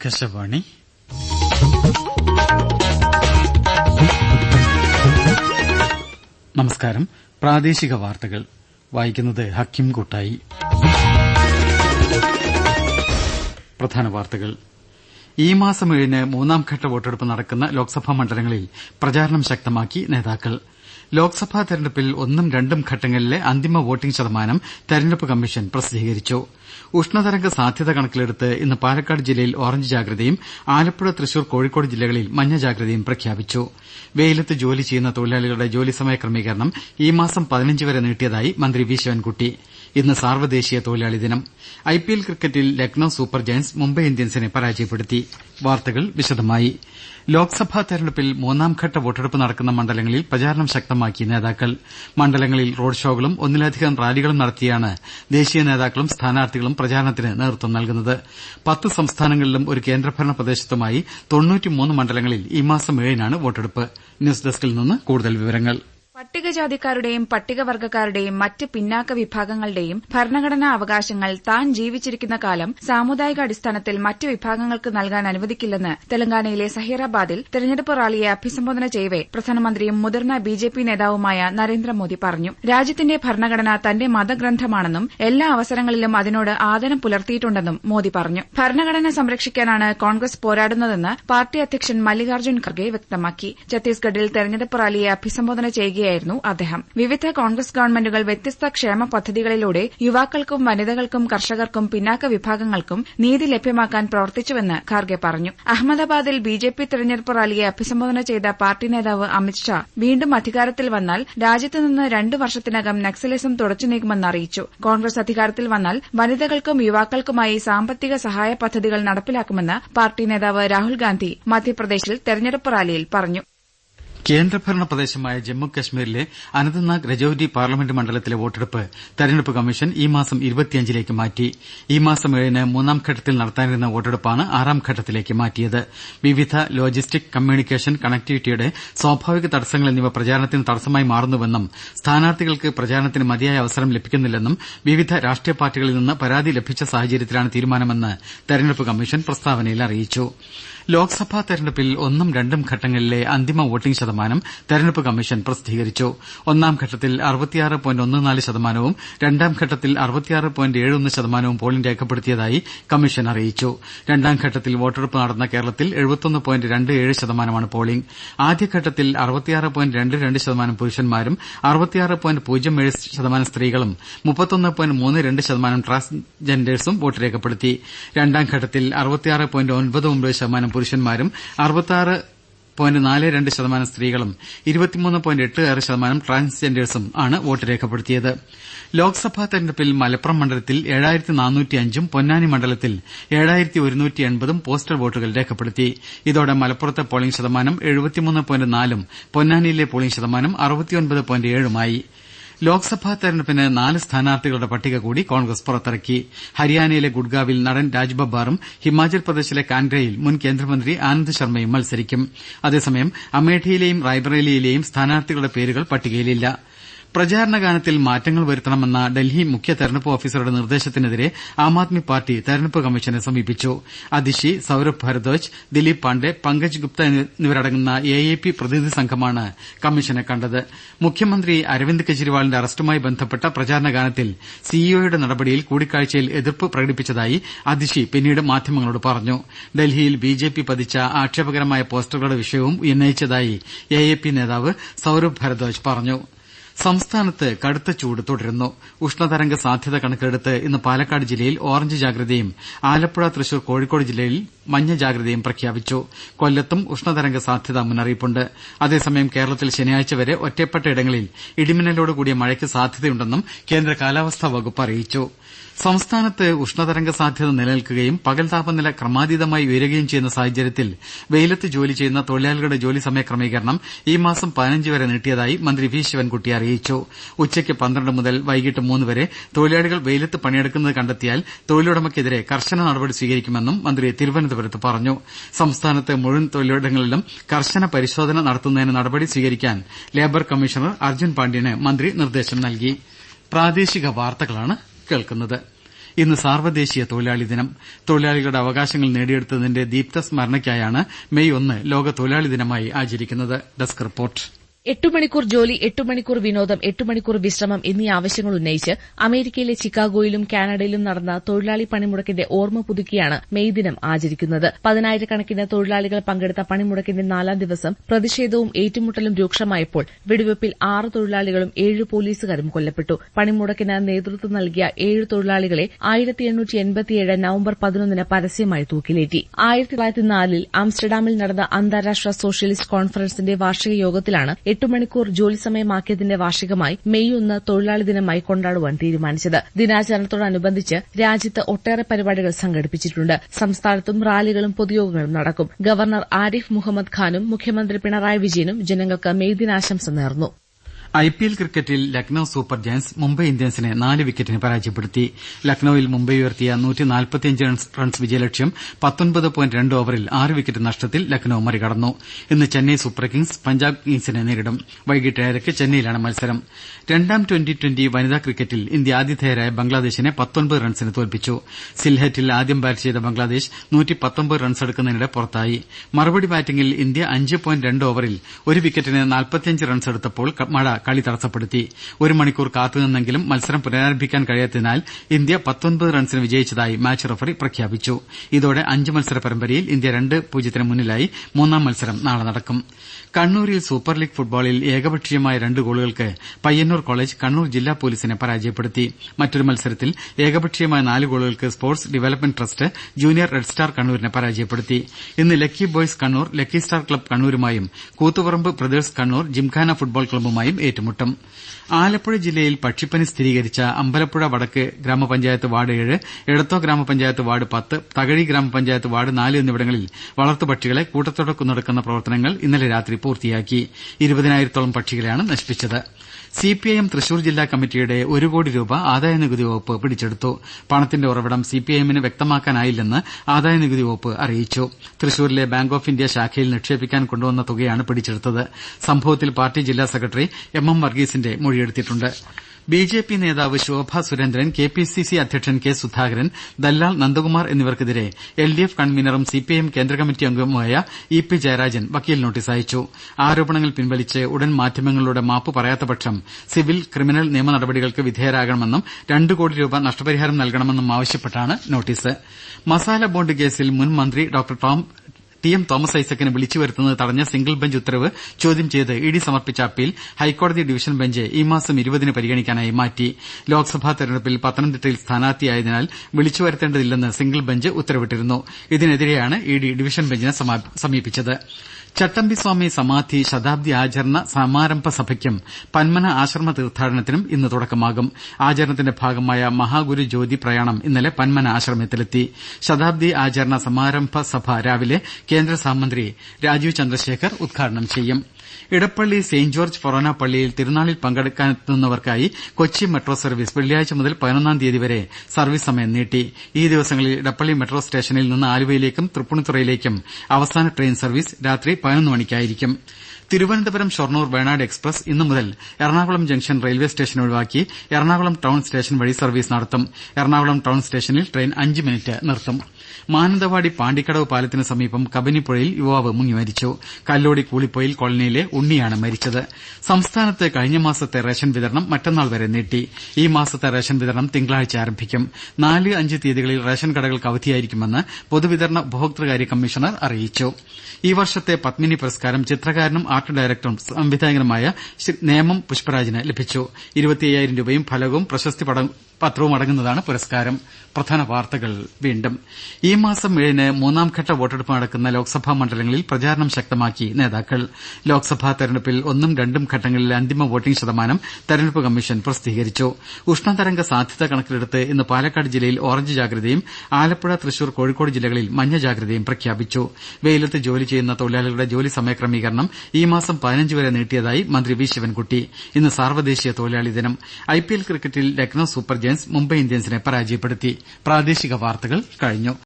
ആകാശവാണി. നമസ്കാരം. പ്രാദേശിക വാർത്തകൾ. വായിക്കുന്നത് ഹക്കിം കൂട്ടായി. പ്രധാന വാർത്തകൾ. ഈ മാസം ഏഴിന് മൂന്നാംഘട്ട വോട്ടെടുപ്പ് നടക്കുന്ന ലോക്സഭാ മണ്ഡലങ്ങളിൽ പ്രചാരണം ശക്തമാക്കി നേതാക്കൾ. ലോക്സഭാ തെരഞ്ഞെടുപ്പിൽ ഒന്നും രണ്ടും ഘട്ടങ്ങളിലെ അന്തിമ വോട്ടിംഗ് ശതമാനം തെരഞ്ഞെടുപ്പ് കമ്മീഷൻ പ്രസിദ്ധീകരിച്ചു. ഉഷ്ണതരംഗ സാധ്യത കണക്കിലെടുത്ത് ഇന്ന് പാലക്കാട് ജില്ലയിൽ ഓറഞ്ച് ജാഗ്രതയും ആലപ്പുഴ തൃശൂർ കോഴിക്കോട് ജില്ലകളിൽ മഞ്ഞ ജാഗ്രതയും പ്രഖ്യാപിച്ചു. വെയിലത്ത് ജോലി ചെയ്യുന്ന തൊഴിലാളികളുടെ ജോലി സമയ ക്രമീകരണം ഈ മാസം പതിനഞ്ച് വരെ നീട്ടിയതായി മന്ത്രി വി ശിവൻകുട്ടി. ഇന്ന് സാർവദേശീയ തൊഴിലാളി ദിനം. ഐ പി എൽ ക്രിക്കറ്റിൽ ലക്നൌ സൂപ്പർ ജയന്റ്സ് മുംബൈ ഇന്ത്യൻസിനെ പരാജയപ്പെടുത്തി. വാർത്തകൾ വിശദമായി. ലോക്സഭാ തെരഞ്ഞെടുപ്പിൽ മൂന്നാംഘട്ട വോട്ടെടുപ്പ് നടക്കുന്ന മണ്ഡലങ്ങളിൽ പ്രചാരണം ശക്തമാക്കി നേതാക്കൾ. മണ്ഡലങ്ങളിൽ റോഡ് ഷോകളും ഒന്നിലധികം റാലികളും നടത്തിയാണ് ദേശീയ നേതാക്കളും സ്ഥാനാർത്ഥികളും പ്രചാരണത്തിന് നേതൃത്വം നൽകുന്നത്. പത്ത് സംസ്ഥാനങ്ങളിലും ഒരു കേന്ദ്രഭരണ പ്രദേശത്തുമായി മണ്ഡലങ്ങളിൽ ഈ മാസം ഏഴിനാണ് വോട്ടെടുപ്പ്. ന്യൂസ് ഡെസ്കിൽ നിന്ന് കൂടുതൽ വിവരങ്ങൾ. പട്ടികജാതിക്കാരുടെയും പട്ടികവർഗക്കാരുടെയും മറ്റ് പിന്നാക്ക വിഭാഗങ്ങളുടെയും ഭരണഘടനാ അവകാശങ്ങൾ താൻ ജീവിച്ചിരിക്കുന്ന കാലം സാമുദായിക അടിസ്ഥാനത്തിൽ മറ്റ് വിഭാഗങ്ങൾക്ക് നൽകാൻ അനുവദിക്കില്ലെന്ന് തെലങ്കാനയിലെ സഹീറാബാദിൽ തെരഞ്ഞെടുപ്പ് റാലിയെ അഭിസംബോധന ചെയ്യവെ പ്രധാനമന്ത്രിയും മുതിർന്ന ബിജെപി നേതാവുമായ നരേന്ദ്രമോദി പറഞ്ഞു. രാജ്യത്തിന്റെ ഭരണഘടന തന്റെ മതഗ്രന്ഥമാണെന്നും എല്ലാ അവസരങ്ങളിലും അതിനോട് ആദരം പുലർത്തിയിട്ടുണ്ടെന്നും മോദി പറഞ്ഞു. ഭരണഘടന സംരക്ഷിക്കാനാണ് കോൺഗ്രസ് പോരാടുന്നതെന്ന് പാർട്ടി അധ്യക്ഷൻ മല്ലികാർജുൻ ഖർഗെ വ്യക്തമാക്കി. ഛത്തീസ്ഗഡിൽ തെരഞ്ഞെടുപ്പ് റാലിയെ അഭിസംബോധന ചെയ്യുകയായിരുന്നു അദ്ദേഹം. വിവിധ കോൺഗ്രസ് ഗവൺമെന്റുകൾ വ്യത്യസ്ത ക്ഷേമ പദ്ധതികളിലൂടെ യുവാക്കൾക്കും വനിതകൾക്കും കർഷകർക്കും പിന്നാക്ക വിഭാഗങ്ങൾക്കും നീതി ലഭ്യമാക്കാൻ പ്രവർത്തിച്ചുവെന്ന് ഖാർഗെ പറഞ്ഞു. അഹമ്മദാബാദിൽ ബിജെപി തെരഞ്ഞെടുപ്പ് റാലിയെ അഭിസംബോധന ചെയ്ത പാർട്ടി നേതാവ് അമിത്ഷാ വീണ്ടും അധികാരത്തിൽ വന്നാൽ രാജ്യത്തുനിന്ന് രണ്ട് വർഷത്തിനകം നക്സലിസം തുടച്ചുനീക്കുമെന്ന് അറിയിച്ചു. കോൺഗ്രസ് അധികാരത്തിൽ വന്നാൽ വനിതകൾക്കും യുവാക്കൾക്കുമായി സാമ്പത്തിക സഹായ പദ്ധതികൾ നടപ്പിലാക്കുമെന്ന് പാർട്ടി നേതാവ് രാഹുൽ ഗാന്ധി മധ്യപ്രദേശിൽ തെരഞ്ഞെടുപ്പ് റാലിയിൽ പറഞ്ഞു. കേന്ദ്രഭരണ പ്രദേശമായ ജമ്മു കശ്മീരിലെ അനന്ത്നാഗ് രജൌരി പാർലമെന്റ് മണ്ഡലത്തിലെ വോട്ടെടുപ്പ് തെരഞ്ഞെടുപ്പ് കമ്മീഷൻ ഈ മാസം ഇരുപത്തിയഞ്ചിലേക്ക് മാറ്റി. ഈ മാസം ഏഴിന് മൂന്നാം ഘട്ടത്തിൽ നടത്താനിരുന്ന വോട്ടെടുപ്പാണ് ആറാം ഘട്ടത്തിലേക്ക് മാറ്റിയത്. വിവിധ ലോജിസ്റ്റിക് കമ്മ്യൂണിക്കേഷൻ കണക്ടിവിറ്റിയുടെ സ്വാഭാവിക തടസ്സങ്ങൾ എന്നിവ പ്രചാരണത്തിന് തടസ്സമായി മാറുന്നുവെന്നും സ്ഥാനാർത്ഥികൾക്ക് പ്രചാരണത്തിന് മതിയായ അവസരം ലഭിക്കുന്നില്ലെന്നും വിവിധ രാഷ്ട്രീയ പാർട്ടികളിൽ നിന്ന് പരാതി ലഭിച്ച സാഹചര്യത്തിലാണ് തീരുമാനമെന്ന് തെരഞ്ഞെടുപ്പ് കമ്മീഷൻ പ്രസ്താവനയിൽ അറിയിച്ചു. ലോക്സഭാ തെരഞ്ഞെടുപ്പിൽ ഒന്നും രണ്ടും ഘട്ടങ്ങളിലെ അന്തിമ വോട്ടിംഗ് ശതമാനം തെരഞ്ഞെടുപ്പ് കമ്മീഷൻ പ്രസിദ്ധീകരിച്ചു. ഒന്നാം ഘട്ടത്തിൽ ശതമാനവും രണ്ടാം ഘട്ടത്തിൽ ശതമാനവും പോളിംഗ് രേഖപ്പെടുത്തിയതായി കമ്മീഷൻ അറിയിച്ചു. രണ്ടാം ഘട്ടത്തിൽ വോട്ടെടുപ്പ് നടന്ന കേരളത്തിൽ ശതമാനമാണ് പോളിംഗ്. ആദ്യഘട്ടത്തിൽ ശതമാനം പുരുഷന്മാരും ശതമാനം സ്ത്രീകളും ശതമാനം ട്രാൻസ്ജെൻഡേഴ്സും വോട്ട് രേഖപ്പെടുത്തി. രണ്ടാം ഘട്ടത്തിൽ ശതമാനം പുരുഷന്മാരും ാറ് ശതമാനം സ്ത്രീകളും ഇരുപത്തിമൂന്ന് പോയിന്റ് എട്ട് ആറ് ശതമാനം ട്രാൻസ്ജെൻഡേഴ്സും ആണ് വോട്ട് രേഖപ്പെടുത്തിയത്. ലോക്സഭാ തെരഞ്ഞെടുപ്പിൽ മലപ്പുറം മണ്ഡലത്തിൽ ഏഴായിരത്തി നാനൂറ്റിയഞ്ചും പൊന്നാനി മണ്ഡലത്തിൽ ഏഴായിരത്തി ഒരുന്നൂറ്റി എൺപതും പോസ്റ്റൽ വോട്ടുകൾ രേഖപ്പെടുത്തി. ഇതോടെ മലപ്പുറത്തെ പോളിംഗ് ശതമാനം എഴുപത്തിമൂന്ന് പോയിന്റ് നാലും പൊന്നാനിയിലെ പോളിംഗ് ശതമാനം അറുപത്തിയൊൻപത് പോയിന്റ് ലോക്സഭാ തെരഞ്ഞെടുപ്പിന് നാല് സ്ഥാനാർത്ഥികളുടെ പട്ടിക കൂടി കോൺഗ്രസ് പുറത്തിറക്കി. ഹരിയാനയിലെ ഗുഡ്ഗാവിൽ നടൻ രാജ്ബബ്ബാറും ഹിമാചൽ പ്രദേശിലെ കാൻഗ്രയിൽ മുൻ കേന്ദ്രമന്ത്രി ആനന്ദ് ശർമ്മയും മത്സരിക്കും. അതേസമയം അമേഠിയിലെയും റായ്ബറേലിയിലെയും സ്ഥാനാർത്ഥികളുടെ പേരുകൾ പട്ടികയിലില്ല. പ്രചാരണ ഗാനത്തിൽ മാറ്റങ്ങൾ വരുത്തണമെന്ന ഡൽഹി മുഖ്യ തെരഞ്ഞെടുപ്പ് ഓഫീസറുടെ നിർദ്ദേശത്തിനെതിരെ ആം ആദ്മി പാർട്ടി തെരഞ്ഞെടുപ്പ് കമ്മീഷനെ സമീപിച്ചു. അതിഷി സൌരഭ് ഭരദ്വാജ് ദിലീപ് പാണ്ഡെ പങ്കജ് ഗുപ്ത എന്നിവരടങ്ങുന്ന എ എ പി പ്രതിനിധി സംഘമാണ് കമ്മീഷനെ കണ്ടത്. മുഖ്യമന്ത്രി അരവിന്ദ് കെജ്രിവാളിന്റെ അറസ്റ്റുമായി ബന്ധപ്പെട്ട പ്രചാരണ ഗാനത്തിൽ സിഇഒയുടെ നടപടിയിൽ കൂടിക്കാഴ്ചയിൽ എതിർപ്പ് പ്രകടിപ്പിച്ചതായി അതിഷി പിന്നീട് മാധ്യമങ്ങളോട് പറഞ്ഞു. ഡൽഹിയിൽ ബി ജെ പി പതിച്ച ആക്ഷേപകരമായ പോസ്റ്ററുകളുടെ വിഷയവും ഉന്നയിച്ചതായി എ എ പി നേതാവ് സൌരഭ് ഭരദ്വാജ് പറഞ്ഞു. സംസ്ഥാനത്ത് കടുത്ത ചൂട് തുടരുന്നു. ഉഷ്ണതരംഗ സാധ്യത കണക്കിലെടുത്ത് ഇന്ന് പാലക്കാട് ജില്ലയിൽ ഓറഞ്ച് ജാഗ്രതയും ആലപ്പുഴ തൃശൂർ കോഴിക്കോട് ജില്ലയിൽ മഞ്ഞ ജാഗ്രതയും പ്രഖ്യാപിച്ചു. കൊല്ലത്തും ഉഷ്ണതരംഗ സാധ്യത മുന്നറിയിപ്പുണ്ട്. അതേസമയം കേരളത്തിൽ ശനിയാഴ്ച വരെ ഒറ്റപ്പെട്ട ഇടങ്ങളിൽ ഇടിമിന്നലോടുകൂടിയ മഴയ്ക്ക് സാധ്യതയുണ്ടെന്നും കേന്ദ്ര കാലാവസ്ഥാ വകുപ്പ് അറിയിച്ചു. സംസ്ഥാനത്ത് ഉഷ്ണതരംഗ സാധ്യത നിലനിൽക്കുകയും പകൽ താപനില ക്രമാതീതമായി ഉയരുകയും ചെയ്യുന്ന സാഹചര്യത്തിൽ വെയിലത്ത് ജോലി ചെയ്യുന്ന തൊഴിലാളികളുടെ ജോലി സമയ ക്രമീകരണം ഈ മാസം പതിനഞ്ച് വരെ നീട്ടിയതായി മന്ത്രി വി ശിവൻകുട്ടി അറിയിച്ചു. ഉച്ചയ്ക്ക് പന്ത്രണ്ട് മുതൽ വൈകിട്ട് മൂന്ന് വരെ തൊഴിലാളികൾ വെയിലത്ത് പണിയെടുക്കുന്നത് കണ്ടെത്തിയാൽ തൊഴിലുടമയ്ക്കെതിരെ കർശന നടപടി സ്വീകരിക്കുമെന്നും മന്ത്രി തിരുവനന്തപുരത്ത് പറഞ്ഞു. സംസ്ഥാനത്തെ മുഴുവൻ തൊഴിലിടങ്ങളിലും കർശന പരിശോധന നടത്തുന്നതിന് നടപടി സ്വീകരിക്കാൻ ലേബർ കമ്മീഷണർ അർജുൻ പാണ്ഡ്യന് മന്ത്രി നിർദ്ദേശം നൽകി. ഇന്ന് സാർവദേശീയ തൊഴിലാളി ദിനം. തൊഴിലാളികളുടെ അവകാശങ്ങൾ നേടിയെടുത്തതിന്റെ ദീപ്ത സ്മരണയ്ക്കായാണ് മെയ് ഒന്ന് ലോക തൊഴിലാളി ദിനമായി ആചരിക്കുന്നത്. എട്ടു മണിക്കൂർ ജോലി എട്ട് മണിക്കൂർ വിനോദം എട്ട് മണിക്കൂർ വിശ്രമം എന്നീ ആവശ്യങ്ങൾ ഉന്നയിച്ച് അമേരിക്കയിലെ ചിക്കാഗോയിലും കാനഡയിലും നടന്ന തൊഴിലാളി പണിമുടക്കിന്റെ ഓർമ്മ പുതുക്കിയാണ് മെയ് ദിനം ആചരിക്കുന്നത്. പതിനായിരക്കണക്കിന് തൊഴിലാളികൾ പങ്കെടുത്ത പണിമുടക്കിന്റെ നാലാം ദിവസം പ്രതിഷേധവും ഏറ്റുമുട്ടലും രൂക്ഷമായപ്പോൾ വെടിവെപ്പിൽ ആറ് തൊഴിലാളികളും ഏഴ് പോലീസുകാരും കൊല്ലപ്പെട്ടു. പണിമുടക്കിന് നേതൃത്വം നൽകിയ ഏഴ് തൊഴിലാളികളെ നവംബർ പതിനൊന്നിന് പരസ്യമായി തൂക്കിലേറ്റി. ആയിരത്തി തൊള്ളായിരത്തി നാലിൽ ആംസ്റ്റർഡാമിൽ നടന്ന അന്താരാഷ്ട്ര സോഷ്യലിസ്റ്റ് കോൺഫറൻസിന്റെ വാർഷിക യോഗത്തിലാണ് എട്ട് മണിക്കൂർ ജോലി സമയമാക്കിയതിന്റെ വാർഷികമായി മെയ് ഒന്ന് തൊഴിലാളി ദിനമായി കൊണ്ടാടുവാൻ തീരുമാനിച്ചത്. ദിനാചരണത്തോടനുബന്ധിച്ച് രാജ്യത്ത് ഒട്ടേറെ പരിപാടികൾ സംഘടിപ്പിച്ചിട്ടുണ്ട്. സംസ്ഥാനത്തും റാലികളും പൊതുയോഗങ്ങളും നടക്കും. ഗവർണർ ആരിഫ് മുഹമ്മദ് ഖാനും മുഖ്യമന്ത്രി പിണറായി വിജയനും ജനങ്ങൾക്ക് മെയ് ദിനാശംസ നേർന്നു. ഐപിഎൽ ക്രിക്കറ്റിൽ ലക്നൌ സൂപ്പർ ജയന്റ്സ് മുംബൈ ഇന്ത്യൻസിനെ നാല് വിക്കറ്റിന് പരാജയപ്പെടുത്തി. ലക്നൌവിൽ മുംബൈ ഉയർത്തിയ റൺസ് വിജയലക്ഷ്യം ഓവറിൽ ആറ് വിക്കറ്റ് നഷ്ടത്തിൽ ലക്നൌ മറികടന്നു. ഇന്ന് ചെന്നൈ സൂപ്പർ കിങ്സ് പഞ്ചാബ് കിങ്സിനെ നേരിടും. വൈകിട്ട് ഏഴരയ്ക്ക് ചെന്നൈയിലാണ് മത്സരം. രണ്ടാം ട്വന്റി ട്വന്റി വനിതാ ക്രിക്കറ്റിൽ ഇന്ത്യ ആതിഥേയരായ ബംഗ്ലാദേശിനെ റൺസിന് തോൽപ്പിച്ചു. സിൽഹറ്റിൽ ആദ്യം ബാറ്റ് ചെയ്ത ബംഗ്ലാദേശ് റൺസെടുക്കുന്നതിനിടെ പുറത്തായി. മറുപടി ബാറ്റിംഗിൽ ഇന്ത്യ അഞ്ച് പോയിന്റ് രണ്ട് ഓവറിൽ ഒരു വിക്കറ്റിന് റൺസ് എടുത്തപ്പോൾ മഴ കളി തടസ്സപ്പെടുത്തി. ഒരു മണിക്കൂർ കാത്തുനിന്നെങ്കിലും മത്സരം പുനരാരംഭിക്കാൻ കഴിയാത്തതിനാൽ ഇന്ത്യ പത്തൊൻപത് റൺസിന് വിജയിച്ചതായി മാച്ച് റഫറി പ്രഖ്യാപിച്ചു. ഇതോടെ അഞ്ച് മത്സര പരമ്പരയിൽ ഇന്ത്യ രണ്ട് പൂജ്യത്തിന് മുന്നിലായി മൂന്നാം മത്സരം നാളെ നടക്കും. കണ്ണൂരിൽ സൂപ്പർ ലീഗ് ഫുട്ബോളിൽ ഏകപക്ഷീയമായ രണ്ട് ഗോളുകൾക്ക് പയ്യന്നൂർ കോളേജ് കണ്ണൂർ ജില്ലാ പോലീസിനെ പരാജയപ്പെടുത്തി. മറ്റൊരു മത്സരത്തിൽ ഏകപക്ഷീയമായ നാല് ഗോളുകൾക്ക് sports development trust junior red star കണ്ണൂരിനെ പരാജയപ്പെടുത്തി. ഇന്ന് lucky boys Kannur lucky star club കണ്ണൂരുമായും Koothuparamba brothers Kannur gymkhana football ക്ലബ്ബുമായും Alappuzha ജില്ലയിൽ പക്ഷിപ്പനി സ്ഥിരീകരിച്ച അമ്പലപ്പുഴ വടക്ക് ഗ്രാമപഞ്ചായത്ത് വാർഡ് ഏഴ് എടത്തോ ഗ്രാമപഞ്ചായത്ത് വാർഡ് പത്ത് തകഴി ഗ്രാമപഞ്ചായത്ത് വാർഡ് നാല് എന്നിവിടങ്ങളിൽ വളർത്തുപക്ഷികളെ കൂട്ടത്തോടെ കൊന്നൊടുക്കുന്ന പ്രവർത്തനങ്ങൾ ഇന്നലെ രാത്രി പൂർത്തിയാക്കി. ഇരുപതിനായിരത്തോളം പക്ഷികളെയാണ് നശിപ്പിച്ചത്. സിപിഐഎം തൃശൂർ ജില്ലാ കമ്മിറ്റിയുടെ ഒരു കോടി രൂപ ആദായനികുതി വകുപ്പ് പിടിച്ചെടുത്തു. പണത്തിന്റെ ഉറവിടം സിപിഐഎമ്മിന് വ്യക്തമാക്കാനായില്ലെന്ന് ആദായനികുതി വകുപ്പ് അറിയിച്ചു. തൃശൂരിലെ ബാങ്ക് ഓഫ് ഇന്ത്യ ശാഖയിൽ നിക്ഷേപിക്കാൻ കൊണ്ടുവന്ന തുകയാണ് പിടിച്ചെടുത്തത്. സംഭവത്തിൽ പാർട്ടി ജില്ലാ സെക്രട്ടറി എം എം വർഗീസിന്റെ മൊഴിയെടുത്തിട്ടുണ്ട് പി നേതാവ് Shobha Surendran K P C C അധ്യക്ഷൻ കെ സുധാകരൻ ദല്ലാൽ നന്ദകുമാർ എന്നിവർക്കെതിരെ എൽ ഡി എഫ് കൺവീനറും സി പി ഐ എം കേന്ദ്ര കമ്മിറ്റി അംഗവുമായ ഇ പി ജയരാജൻ വക്കീൽ നോട്ടീസ് അയച്ചു. ആരോപണങ്ങൾ പിൻവലിച്ച് ഉടൻ മാധ്യമങ്ങളിലൂടെ മാപ്പ് പറയാത്തപക്ഷം സിവിൽ ക്രിമിനൽ നിയമ നടപടികൾക്ക് വിധേയരാകണമെന്നും രണ്ട് കോടി രൂപ നഷ്ടപരിഹാരം നൽകണമെന്നും ആവശ്യപ്പെട്ടാണ് നോട്ടീസ്. മസാല ബോണ്ട് കേസിൽ മുൻ മന്ത്രി ഡോക്ടർ ടി എം തോമസ് ഐസക്കിനെ വിളിച്ചുവരുത്തുന്നത് തടഞ്ഞ സിംഗിൾ ബെഞ്ച് ഉത്തരവ് ചോദ്യം ചെയ്ത് ഇഡി സമർപ്പിച്ച അപ്പീൽ ഹൈക്കോടതി ഡിവിഷൻ ബെഞ്ച് ഈ മാസം ഇരുപതിന് പരിഗണിക്കാനായി മാറ്റി. ലോക്സഭാ തെരഞ്ഞെടുപ്പിൽ പത്തനംതിട്ടയിൽ സ്ഥാനാർത്ഥിയായതിനാൽ വിളിച്ചുവരുത്തേണ്ടതില്ലെന്ന് സിംഗിൾ ബെഞ്ച് ഉത്തരവിട്ടിരുന്നു. ഇതിനെതിരെയാണ് ഇഡി ഡിവിഷൻ ബെഞ്ചിനെ സമീപിച്ചത്. ചട്ടമ്പിസ്വാമി സമാധി ശതാബ്ദി ആചരണ സമാരംഭ സഭയ്ക്കും പന്മന ആശ്രമ തീർത്ഥാടനത്തിനും ഇന്ന് തുടക്കമാകും. ആചരണത്തിന്റെ ഭാഗമായ മഹാഗുരു ജ്യോതി പ്രയാണം ഇന്നലെ പന്മന ആശ്രമത്തിലെത്തി. ശതാബ്ദി ആചരണ സമാരംഭ സഭ രാവിലെ കേന്ദ്ര സഹമന്ത്രി രാജീവ് ചന്ദ്രശേഖർ ഉദ്ഘാടനം ചെയ്യും. ഇടപ്പള്ളി സെന്റ് ജോർജ് ഫൊറോന പള്ളിയിൽ തിരുനാളിൽ പങ്കെടുക്കാനെത്തുന്നവർക്കായി കൊച്ചി മെട്രോ സർവീസ് വെള്ളിയാഴ്ച മുതൽ പതിനൊന്നാം തീയതി വരെ സർവീസ് സമയം നീട്ടി. ഈ ദിവസങ്ങളിൽ ഇടപ്പള്ളി മെട്രോ സ്റ്റേഷനിൽ നിന്ന് ആലുവയിലേക്കും തൃപ്പൂണിത്തുറയിലേക്കും അവസാന ട്രെയിൻ സർവീസ് രാത്രി പതിനൊന്ന് മണിക്കായിരിക്കും. തിരുവനന്തപുരം ഷൊർണൂർ വേണാട് എക്സ്പ്രസ് ഇന്നു മുതൽ എറണാകുളം ജംഗ്ഷൻ റെയിൽവേ സ്റ്റേഷൻ ഒഴിവാക്കി എറണാകുളം ടൌൺ സ്റ്റേഷൻ വഴി സർവീസ് നടത്തും. എറണാകുളം ടൌൺ സ്റ്റേഷനിൽ ട്രെയിൻ അഞ്ച് മിനിറ്റ് നിർത്തും. മാനന്തവാടി പാണ്ടിക്കടവ് പാലത്തിന് സമീപം കബനിപ്പുഴയിൽ യുവാവ് മുങ്ങിമരിച്ചു. കല്ലോടി കൂളിപ്പൊയിൽ കോളനിയിലെ ഉണ്ണിയാണ് മരിച്ചത്. സംസ്ഥാനത്ത് കഴിഞ്ഞ മാസത്തെ റേഷൻ വിതരണം മറ്റന്നാൾ വരെ നീട്ടി. ഈ മാസത്തെ റേഷൻ വിതരണം തിങ്കളാഴ്ച ആരംഭിക്കും. നാല് അഞ്ച് തീയതികളിൽ റേഷൻ കടകൾക്ക് അവധിയായിരിക്കുമെന്ന് പൊതുവിതരണ ഉപഭോക്തൃകാര്യ കമ്മീഷണർ അറിയിച്ചു. ഈ വർഷത്തെ പത്മിനി പുരസ്കാരം ചിത്രകാരനും ആർട്ട് ഡയറക്ടറും സംവിധായകനുമായ നേമം പുഷ്പരാജിന് ലഭിച്ചു. ഇരുപത്തിയ്യായിരം രൂപയും ഫലകവും പ്രശസ്തി പത്രവും അടങ്ങുന്നതാണ് പുരസ്കാരം. പ്രധാന വാർത്തകൾ വീണ്ടും. ഈ മാസം ഏഴിന് മൂന്നാംഘട്ട വോട്ടെടുപ്പ് നടക്കുന്ന ലോക്സഭാ മണ്ഡലങ്ങളിൽ പ്രചാരണം ശക്തമാക്കി നേതാക്കൾ. ലോക്സഭാ തെരഞ്ഞെടുപ്പിൽ ഒന്നും രണ്ടും ഘട്ടങ്ങളിലെ അന്തിമ വോട്ടിംഗ് ശതമാനം തെരഞ്ഞെടുപ്പ് കമ്മീഷൻ പ്രസിദ്ധീകരിച്ചു. ഉഷ്ണതരംഗ സാധ്യത കണക്കിലെടുത്ത് ഇന്ന് പാലക്കാട് ജില്ലയിൽ ഓറഞ്ച് ജാഗ്രതയും ആലപ്പുഴ തൃശൂർ കോഴിക്കോട് ജില്ലകളിൽ മഞ്ഞ ജാഗ്രതയും പ്രഖ്യാപിച്ചു. വെയിലത്ത് ജോലി ചെയ്യുന്ന തൊഴിലാളികളുടെ ജോലി സമയക്രമീകരണം ഈ മാസം പതിനഞ്ച് വരെ നീട്ടിയതായി മന്ത്രി വി ശിവൻകുട്ടി. ഇന്ന് സാർവദേശീയ തൊഴിലാളി ദിനം. ഐപിഎൽ ക്രിക്കറ്റിൽ ലക്നൌ സൂപ്പർ ജയന്റ്സ് മുംബൈ ഇന്ത്യൻസിനെ പരാജയപ്പെടുത്തി.